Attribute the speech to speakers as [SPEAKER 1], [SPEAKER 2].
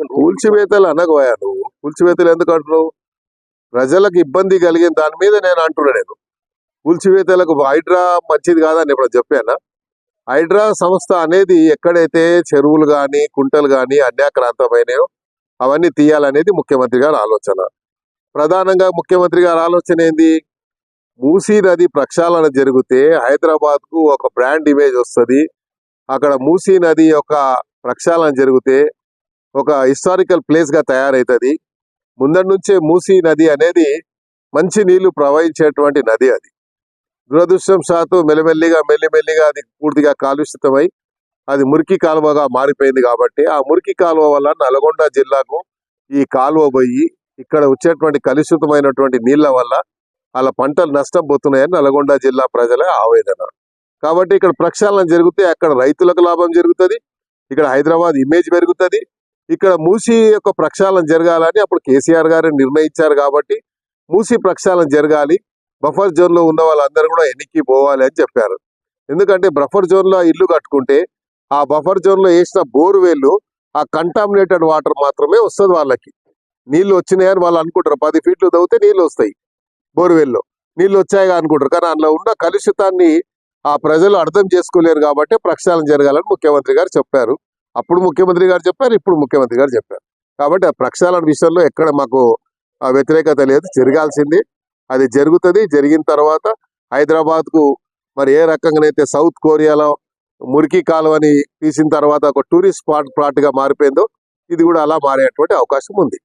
[SPEAKER 1] కూల్చివేతలు అనగోయా నువ్వు? కూల్చివేతలు ఎందుకు అంటున్నావు? ప్రజలకు ఇబ్బంది కలిగిన దాని మీద నేను అంటున్నా నేను. కూల్చివేతలకు హైడ్రా మంచిది కాదని ఇప్పుడు చెప్పానా? హైడ్రా సంస్థ అనేది ఎక్కడైతే చెరువులు కానీ కుంటలు కానీ అన్యాక్రాంతమైనాయో అవన్నీ తీయాలనేది ముఖ్యమంత్రి గారి ఆలోచన. ప్రధానంగా ముఖ్యమంత్రి గారి ఆలోచన ఏంది? మూసీ నది ప్రక్షాళన జరిగితే హైదరాబాద్కు ఒక బ్రాండ్ ఇమేజ్ వస్తుంది. అక్కడ మూసీ నది యొక్క ప్రక్షాళన జరిగితే ఒక హిస్టారికల్ ప్లేస్గా తయారవుతుంది ముందటి నుంచే మూసీ నది అనేది మంచి నీళ్ళు ప్రవహించేటువంటి నది అది. దురదృష్టం శాతం మెల్లిమెల్లిగా మెల్లిమెల్లిగా అది పూర్తిగా కాలుషితమై అది మురికి కాలువగా మారిపోయింది కాబట్టి ఆ మురికి కాలువ వల్ల నల్గొండ జిల్లాకు ఈ కాలువ పోయి ఇక్కడ వచ్చేటువంటి కలుషితమైనటువంటి నీళ్ళ వల్ల వాళ్ళ పంటలు నష్టం పోతున్నాయని నల్గొండ జిల్లా ప్రజల ఆవేదన. కాబట్టి ఇక్కడ ప్రక్షాళన జరిగితే అక్కడ రైతులకు లాభం జరుగుతుంది. ఇక్కడ హైదరాబాద్ ఇమేజ్ పెరుగుతుంది. ఇక్కడ మూసీ యొక్క ప్రక్షాళన జరగాలని అప్పుడు కేసీఆర్ గారు నిర్ణయించారు కాబట్టి మూసీ ప్రక్షాళన జరగాలి. బఫర్ జోన్లో ఉన్న వాళ్ళందరూ కూడా ఎన్నికి పోవాలి అని చెప్పారు. ఎందుకంటే బఫర్ జోన్లో ఇల్లు కట్టుకుంటే ఆ బఫర్ జోన్లో వేసిన బోర్వెల్ ఆ కంటామినేటెడ్ వాటర్ మాత్రమే వస్తుంది వాళ్ళకి. నీళ్ళు వచ్చినాయని వాళ్ళు అనుకుంటారు. పది ఫీట్లు తవ్వితే నీళ్ళు వస్తాయి బోర్వేల్లో. నీళ్ళు వచ్చాయిగా అనుకుంటారు. కానీ అందులో ఉన్న కలుషితాన్ని ఆ ప్రజలు అర్థం చేసుకోలేరు కాబట్టి ప్రక్షాళన జరగాలని ముఖ్యమంత్రి గారు చెప్పారు. అప్పుడు ముఖ్యమంత్రి గారు చెప్పారు ఇప్పుడు ముఖ్యమంత్రి గారు చెప్పారు. కాబట్టి ఆ ప్రక్షాళన విషయంలో ఎక్కడ మాకు వ్యతిరేకత లేదు జరగాల్సింది. అది జరుగుతుంది జరిగిన తర్వాత హైదరాబాద్కు మరి ఏ రకంగానైతే సౌత్ కొరియాలో మురికి కాలువని తీసిన తర్వాత ఒక టూరిస్ట్ స్పాట్ ప్లాట్గా మారిపోయిందో ఇది కూడా అలా మారేటువంటి అవకాశం ఉంది.